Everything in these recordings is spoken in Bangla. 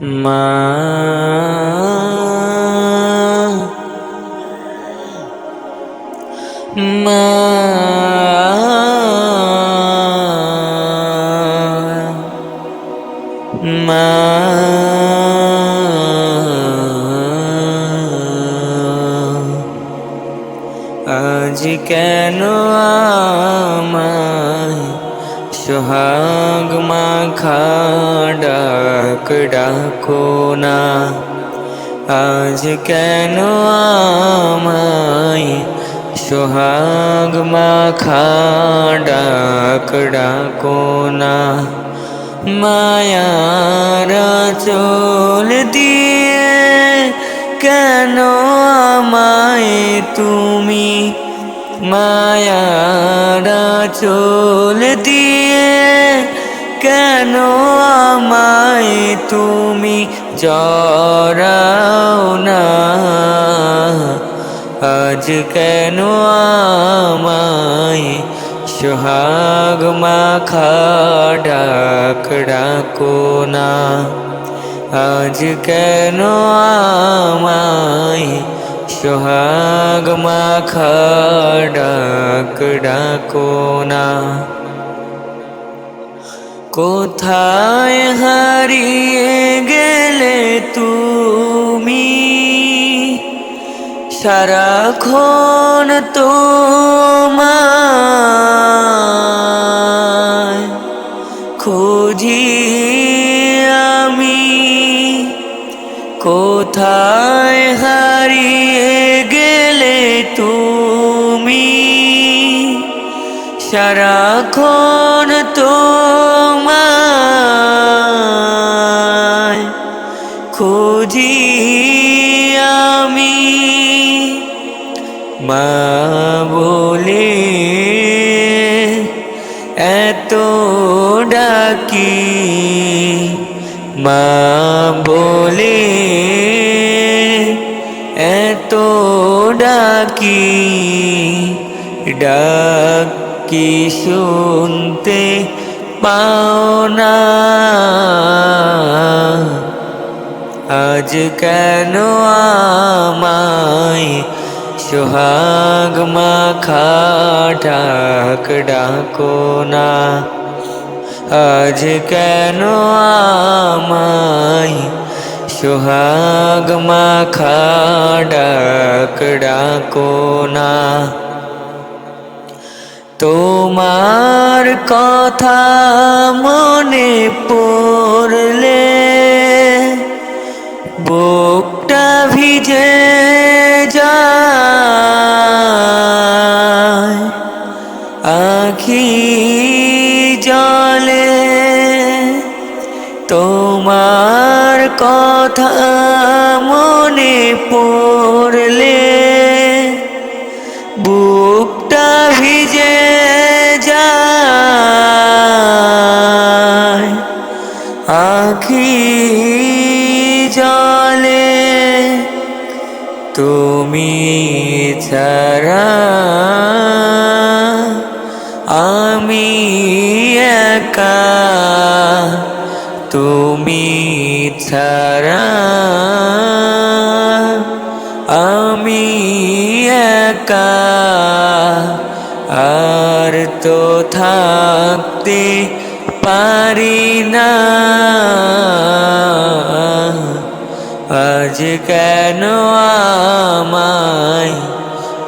মা মা মা আজ কেন আমায় সোহাগ মাখা ডাক না আজ কেন আমায় সোহাগ মাখা ডাক ডাকো না মায়ার চোল দিয়ে কেন আমায় তুমি মায়ার চোল দিয়ে কেন আমায় তুমি জরাও না? আজ কেন আমায় সোহাগ মাখা ডাক ডাকো না? আজ কেন আমায় সোহাগ মাখা ডাক ডাকো না? কোথায় হারিয়ে গেলে তুমি? সারাক্ষণ তোমায় খুঁজি আমি। কোথায় হারিয়ে গেলে তুমি? সারাক্ষণ তোমায় আমি। মা বলে এত ডাকি। মা বলে এত ডাকি। ডাকি শুনতে পাও না। আজ কেন আমায় সোহাগ মাখা ডাক ডাকো না? আজ কেন আমায় সোহাগ মাখা ডাক ডাকো না? তোমার কথা মনে পড়লে আখি জলে তোমার কথা মনে পড়লে বুকটা ভিজে যায়। আখি জলে তুমি ছাড়া একা তুমি ছাড়া আমি একা। আর তো থাকতে পারি না। আজ কেন আমায়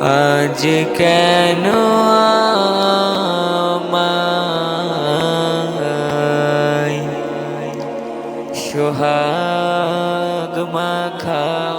আজ কেন সোহাগ মাখা